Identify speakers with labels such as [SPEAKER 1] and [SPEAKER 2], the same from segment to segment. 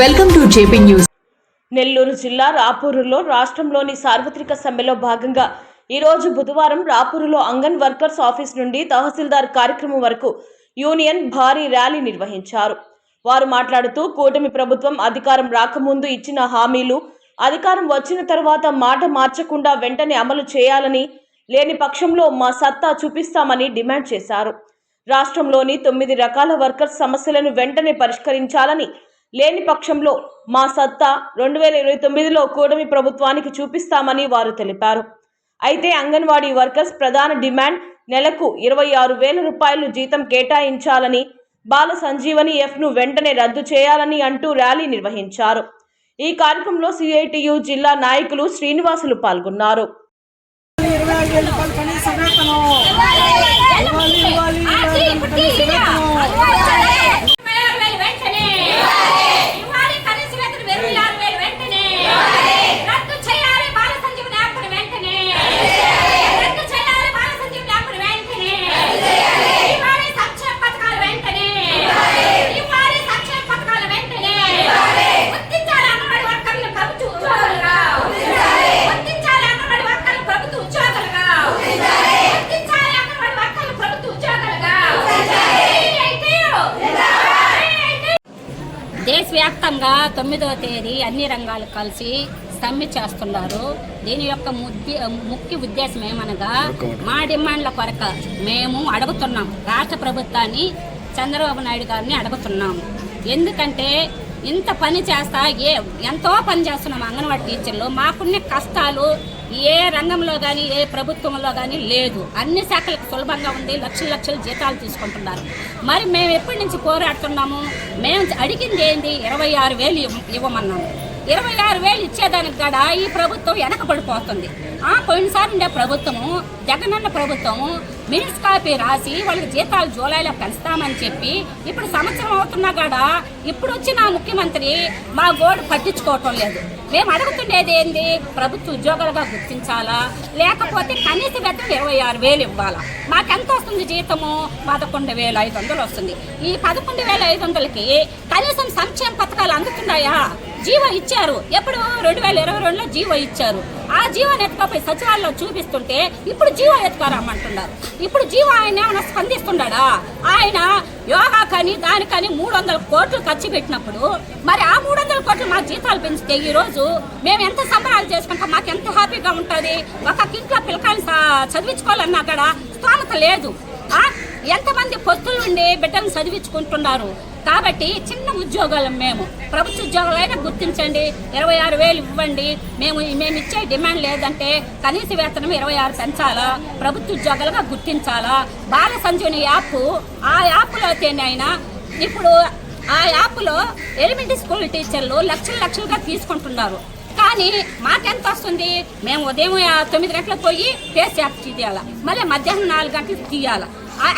[SPEAKER 1] Welcome to JP News.
[SPEAKER 2] Nellore జిల్లా రాపూరులో రాష్ట్రంలోని సార్వత్రిక సమ్మెలో భాగంగా ఈరోజు బుధవారం రాపూరులో అంగన్ వర్కర్స్ ఆఫీస్ నుండి తహసీల్దార్ కార్యక్రమం వరకు యూనియన్ భారీ ర్యాలీ నిర్వహించారు. వారు మాట్లాడుతూ కూటమి ప్రభుత్వం అధికారం రాకముందు ఇచ్చిన హామీలు అధికారం వచ్చిన తర్వాత మాట మార్చకుండా వెంటనే అమలు చేయాలని లేని పక్షంలో మా సత్తా చూపిస్తామని డిమాండ్ చేశారు. రాష్ట్రంలోని తొమ్మిది రకాల వర్కర్స్ సమస్యలను వెంటనే పరిష్కరించాలని లేని పక్షంలో మా సత్తా రెండు వేల ఇరవై తొమ్మిదిలో కూటమి ప్రభుత్వానికి చూపిస్తామని వారు తెలిపారు అయితే అంగన్వాడీ వర్కర్స్ ప్రధాన డిమాండ్ నెలకు ఇరవై ఆరు వేల రూపాయలు జీతం కేటాయించాలని బాల సంజీవని ఎఫ్ను వెంటనే రద్దు చేయాలని అంటూ ర్యాలీ నిర్వహించారు ఈ కార్యక్రమంలో సిఐటియు జిల్లా నాయకులు శ్రీనివాసులు పాల్గొన్నారు
[SPEAKER 3] ఇరవై ఐదు వేల రూపాయలు కనీస వేతనం ఇవ్వాలి ఇవ్వాలి ఇరవై ఐదు వేల కనీస వేతనం
[SPEAKER 4] వెంటనే ఇవ్వాలి కనీస వేతనం ఇరవై ఆరు వేలు వెంటనే రద్దు చేయాలి బాల సంజీవని యాప్ను వెంటనే రద్దు చేయాలి బాల సంజీవని యాప్ను వెంటనే ఇవ్వాలి సంక్షేమ పథకాలు వెంటనే ఇవ్వాలి సంక్షేమ పథకాలు వెంటనే గుర్తించాలి అంగన్వాడీ వర్కర్లు ప్రభుత్వ ఉద్యోగులుగా గుర్తించాలి అంగన్వాడీ వర్కర్లు ప్రభుత్వ ఉద్యోగులుగా గుర్తించాలి అంగన్వాడీ వర్కర్లు ప్రభుత్వ ఉద్యోగులుగా దేశవ్యాప్తంగా తొమ్మిదవ తేదీ అన్ని రంగాలు కలిసి సమ్మె చేస్తున్నారు. దీని యొక్క ముఖ్య ఉద్దేశం ఏమనగా మా డిమాండ్ల కొరక మేము అడుగుతున్నాం. రాష్ట్ర ప్రభుత్వాన్ని చంద్రబాబు నాయుడు గారిని అడుగుతున్నాం. ఎందుకంటే ఇంత పని చేస్తా ఏ ఎంతో పని చేస్తున్నాం అంగన్వాడీ టీచర్లు మాకున్న కష్టాలు ఏ రంగంలో కానీ ఏ ప్రభుత్వంలో కానీ లేదు. అన్ని శాఖలకు సులభంగా ఉంది లక్షల లక్షల జీతాలు తీసుకుంటున్నారు. మరి మేము ఎప్పటి నుంచి పోరాడుతున్నాము? మేము అడిగింది ఏంది? ఇరవై ఆరు వేలు ఇవ్వమన్నాము. ఇరవై ఆరు వేలు ఇచ్చేదానికి కూడా ఈ ప్రభుత్వం వెనకబడిపోతుంది. పోయినసారి ఉండే ప్రభుత్వము జగనన్న ప్రభుత్వము మినిట్స్ కాపీ రాసి వాళ్ళకి జీతాలు జూలైలో పెంచుతామని చెప్పి ఇప్పుడు సంవత్సరం అవుతున్నా కూడా ఇప్పుడు వచ్చిన ముఖ్యమంత్రి మా గోడు పట్టించుకోవటం లేదు. మేము అడుగుతుండేది ఏంది? ప్రభుత్వ ఉద్యోగాలుగా గుర్తించాలా? లేకపోతే కనీస వేతనం ఇరవై ఆరు వేలు ఇవ్వాలా? మాకెంత వస్తుంది జీతము? పదకొండు వేల ఐదు వందలు వస్తుంది. ఈ పదకొండు వేల ఐదు వందలకి కనీసం సంక్షేమ పథకాలు అందుతున్నాయా? జీవో ఇచ్చారు. ఎప్పుడు? రెండు వేల ఇరవై రెండులో జీవో ఇచ్చారు. ఆ జీవో జీవోని ఎత్తుకపోయి సచివాలయంలో చూపిస్తుంటే ఇప్పుడు జీవో ఎత్తుకోరమ్మంటున్నారు ఇప్పుడు జీవో ఆయన ఏమైనా స్పందిస్తున్నాడా ఆయన యోగా కానీ దానికని మూడు వందల కోట్లు ఖర్చు పెట్టినప్పుడు మరి ఆ మూడు వందల కోట్లు మా జీతాలు పెంచితే ఈ రోజు మేము ఎంత సంబరాలు చేసుకుంటాం? మాకు ఎంత హ్యాపీగా ఉంటుంది? ఒక ఇంట్లో పిల్లకాయలు చ- చదివించుకోవాలన్నా కూడా స్థానత లేదు. ఎంతమంది పొత్తులు ఉండి బిడ్డలు చదివించుకుంటున్నారు? కాబట్టి చిన్న ఉద్యోగాలు మేము. ప్రభుత్వ ఉద్యోగాలైనా గుర్తించండి. ఇరవై ఆరు వేలు ఇవ్వండి. మేము మేము ఇచ్చే డిమాండ్ లేదంటే కనీస వేతనం ఇరవై ఆరు పెంచాలా? ప్రభుత్వ ఉద్యోగాలుగా గుర్తించాలా? బాల సంజీవని యాప్ ఆ యాప్లో అయినా ఇప్పుడు ఆ యాప్లో ఎలిమెంటరీ స్కూల్ టీచర్లు లక్షలు లక్షలుగా తీసుకుంటున్నారు. కానీ మాకెంత వస్తుంది? మేము ఉదయం తొమ్మిది గంటలకు పోయి ఫేస్ యాప్ తీయాల. మళ్ళీ మధ్యాహ్నం నాలుగు గంటలకు తీయాలా.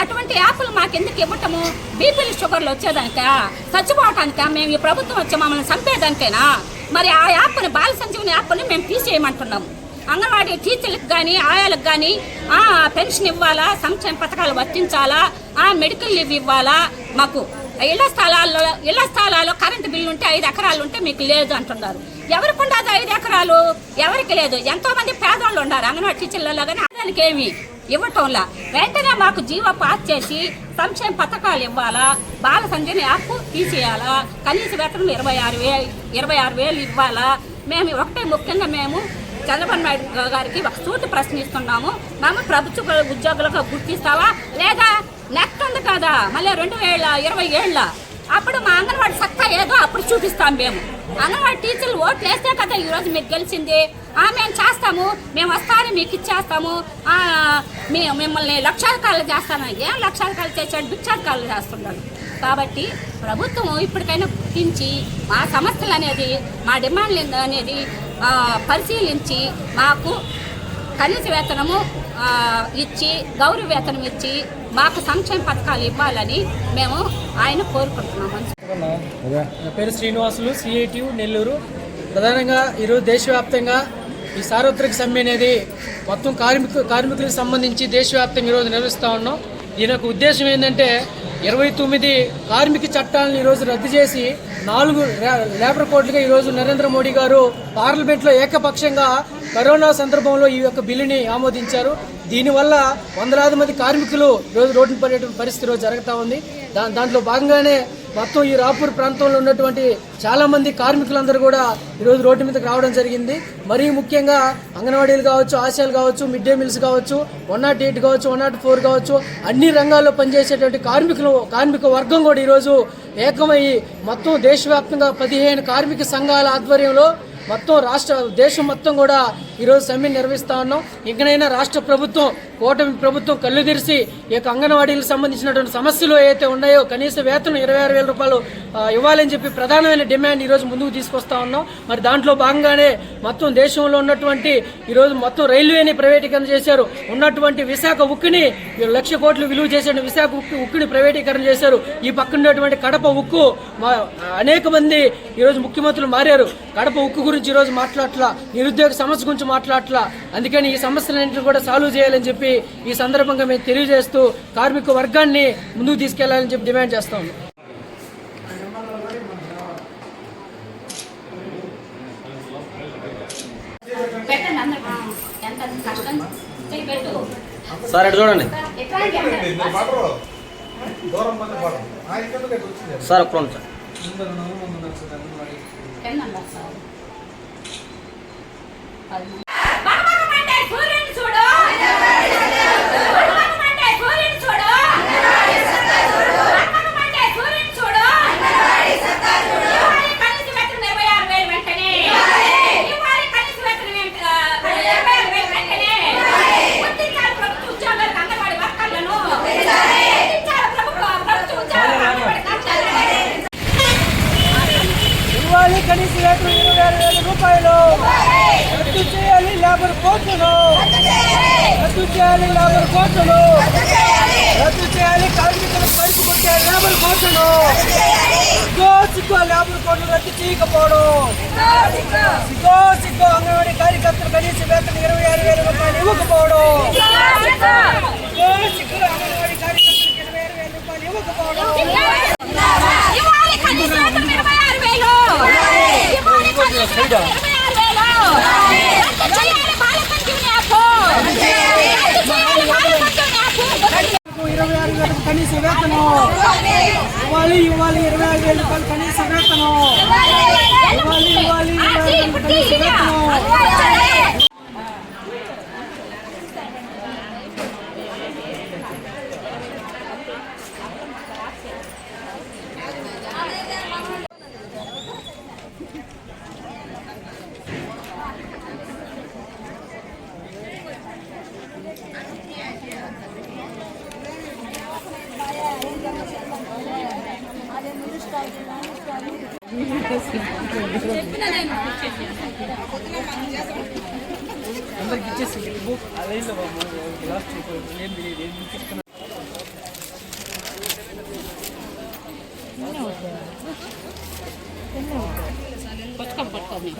[SPEAKER 4] అటువంటి యాప్లు మాకెందుకు ఇవ్వటము? బీపీలు షుగర్లు వచ్చేదానిక? చచ్చిపోవటానిక? మేము ఈ ప్రభుత్వం వచ్చి మమ్మల్ని చంపేదానికైనా? మరి ఆ యాప్ని బాల సంజీవని యాప్ని మేము తీసేయమంటున్నాము అంగన్వాడీ టీచర్లకు కానీ ఆయాలకు కానీ పెన్షన్ ఇవ్వాలా? సంక్షేమ పథకాలు వర్తించాలా? ఆ మెడికల్ లీవ్ ఇవ్వాలా? మాకు ఇళ్ళ స్థలాల్లో ఇళ్ళ స్థలాల్లో కరెంటు బిల్లు ఉంటే ఐదు ఎకరాలు ఉంటే మీకు లేదు అంటున్నారు. ఎవరికి ఉండదు ఐదు ఎకరాలు? ఎవరికి లేదు? ఎంతోమంది పేదవాళ్ళు ఉన్నారు అంగన్వాడీ టీచర్లలో కానీ అదానికి ఏమి ఇవ్వటంలా. వెంటనే మాకు జీవ పాస్ చేసి సంక్షేమ పథకాలు ఇవ్వాలా? బాల సంధ్యని యాప్ తీసేయాలా? కనీస వేతనం ఇరవై ఆరు వే ఇరవై ఆరు వేలు ఇవ్వాలా? మేము ఒకటే ముఖ్యంగా మేము చంద్రబాబు నాయుడు గారికి ఒక సూటి ప్రశ్నిస్తున్నాము మేము ప్రభుత్వ ఉద్యోగులకు గుర్తిస్తావా లేదా నెక్స్ట్ ఉంది కదా మళ్ళీ రెండు వేల ఇరవై ఏళ్ళ. అప్పుడు మా అంగన్వాడి సత్తా ఏదో అప్పుడు చూపిస్తాం మేము. అంగన్వాడి టీచర్లు ఓట్లు వేస్తే కదా ఈరోజు మీకు గెలిచింది. ఆ, మేము చేస్తాము మేము వస్తాను మీకు ఇచ్చేస్తాము. మేము మిమ్మల్ని లక్షాధికారులు చేస్తాను ఏం లక్షాధికారులు చేశాడు? భిక్షాధికారులు చేస్తున్నాడు. కాబట్టి ప్రభుత్వం ఇప్పటికైనా గుర్తించి మా సమస్యలు అనేది మా డిమాండ్లు అనేది పరిశీలించి మాకు కనీస వేతనము ఇచ్చి గౌరవ వేతనం ఇచ్చి మాకు సంక్షేమ పథకాలు ఇవ్వాలని మేము ఆయన కోరుకుంటున్నాం.
[SPEAKER 3] నా పేరు శ్రీనివాసులు సిఐటియు నెల్లూరు. ప్రధానంగా ఈరోజు దేశవ్యాప్తంగా ఈ సార్వత్రిక సమ్మె అనేది మొత్తం కార్మికు కార్మికులకు సంబంధించి దేశవ్యాప్తంగా ఈరోజు నిర్వహిస్తూ ఉన్నాం. దీని యొక్క ఉద్దేశం ఏంటంటే ఇరవై తొమ్మిది కార్మిక చట్టాలను ఈరోజు రద్దు చేసి నాలుగు లేబర్ కోడ్లుగా ఈరోజు నరేంద్ర మోడీ గారు పార్లమెంట్లో ఏకపక్షంగా కరోనా సందర్భంలో ఈ యొక్క బిల్లుని ఆమోదించారు. దీనివల్ల వందలాది మంది కార్మికులు రోజు రోడ్డు పడేటువంటి పరిస్థితి రోజు జరుగుతూ ఉంది. దా దాంట్లో భాగంగానే మొత్తం ఈ రాపూర్ ప్రాంతంలో ఉన్నటువంటి చాలామంది కార్మికులందరూ కూడా ఈరోజు రోడ్డు మీదకి రావడం జరిగింది. మరీ ముఖ్యంగా అంగన్వాడీలు కావచ్చు ఆశయాలు కావచ్చు మిడ్ డే మీల్స్ కావచ్చు వన్ నాట్ ఎయిట్ కావచ్చు వన్ నాట్ ఫోర్ కావచ్చు అన్ని రంగాల్లో పనిచేసేటువంటి కార్మికులు కార్మిక వర్గం కూడా ఈరోజు ఏకమయ్యి మొత్తం దేశవ్యాప్తంగా పదిహేను కార్మిక సంఘాల ఆధ్వర్యంలో మొత్తం రాష్ట్ర దేశం మొత్తం కూడా ఈరోజు సమ్మె నిర్వహిస్తా ఉన్నాం. ఇంకనైనా రాష్ట్ర ప్రభుత్వం కూటమి ప్రభుత్వం కళ్ళు తెరిచి ఈ యొక్క అంగన్వాడీలకు సంబంధించినటువంటి సమస్యలు ఏవైతే ఉన్నాయో కనీస వేతనం ఇరవై ఆరు వేల రూపాయలు ఇవ్వాలని చెప్పి ప్రధానమైన డిమాండ్ ఈరోజు ముందుకు తీసుకొస్తా ఉన్నాం. మరి దాంట్లో భాగంగానే మొత్తం దేశంలో ఉన్నటువంటి ఈరోజు మొత్తం రైల్వేని ప్రైవేటీకరణ చేశారు. ఉన్నటువంటి విశాఖ ఉక్కుని లక్ష కోట్లు విలువ చేసిన విశాఖ ఉక్కు ఉక్కుని ప్రైవేటీకరణ చేశారు. ఈ పక్కన ఉన్నటువంటి కడప ఉక్కు మా అనేక మంది ఈరోజు ముఖ్యమంత్రులు మారారు. కడప ఉక్కు గురించి ఈరోజు మాట్లాడట్లా నిరుద్యోగ సమస్య గురించి మాట్లాడట్లా. అందుకని ఈ సమస్యలన్నింటినీ కూడా సాల్వ్ చేయాలని చెప్పి ఈ సందర్భంగా మేము తెలియజేస్తూ కార్మిక వర్గాన్ని ముందుకు తీసుకెళ్ళాలని చెప్పి డిమాండ్ చేస్తా ఉన్నాం.
[SPEAKER 1] సార్ ఇటు చూడండి సార్ ఒక్క
[SPEAKER 4] సార్. భగభగమంటే సూర్యుని చూడు. భగభగమంటే సూర్యుని చూడు. భగభగమంటే సూర్యుని చూడు. ఇవ్వాలి కనీస వేతనం ఇరవై ఆరు వేలు వెంటనే. ఇవ్వాలి కనీస వేతనం వెంట- ఇరవై ఆరు వేలు వెంటనే. గుర్తించాలి ప్రభుత్వ ఉద్యోగాలకు అంగన్వాడీ వర్కర్లను. గుర్తించాలి ప్రభుత్వ ప్రభుత్వ ఉద్యోగాలకు అంగన్వాడీ వర్కర్లను.
[SPEAKER 3] ఇవ్వాలి కనీస వేతనం ఇరవై ఆరు వేల రూపాయలు రద్దు చేయాలి లేబర్ కోర్టును రద్దు చేయాలి లేబర్ కోర్టును రద్దు చేయాలి కార్మికులకు పైపు కొట్టే లేబర్ కోర్టును సిగ్గో సిగ్గో లేబర్ కోర్టును రద్దు చేయకపోవడం సిగ్గో సిగ్గో అంగన్వాడీ కార్యకర్తలు కనీస వేతనం ఇరవై ఆరు వేల రూపాయలు ఇవ్వకపోవడం సిగ్గో సిగ్గో అంగన్వాడీ కార్యకర్తలకు ఇరవై ఆరు వేల రూపాయలు ఇవ్వకపోవడం
[SPEAKER 4] ఇరవై ఆరు
[SPEAKER 3] వేలకు కనీస వేతనం. ఇవ్వాలి ఇవ్వాలి ఇరవై ఆరు వేల కనీస వేతనం ఇవ్వాలి ఇవ్వాలి. ఇరవై ఆరు వేల కనీస వేతనం అందరికి ఇచ్చేసి అదే లాస్ట్ ఏం తెలియదు ఏం తీసుకున్నా
[SPEAKER 4] పట్టుకోండి పట్టుకోండి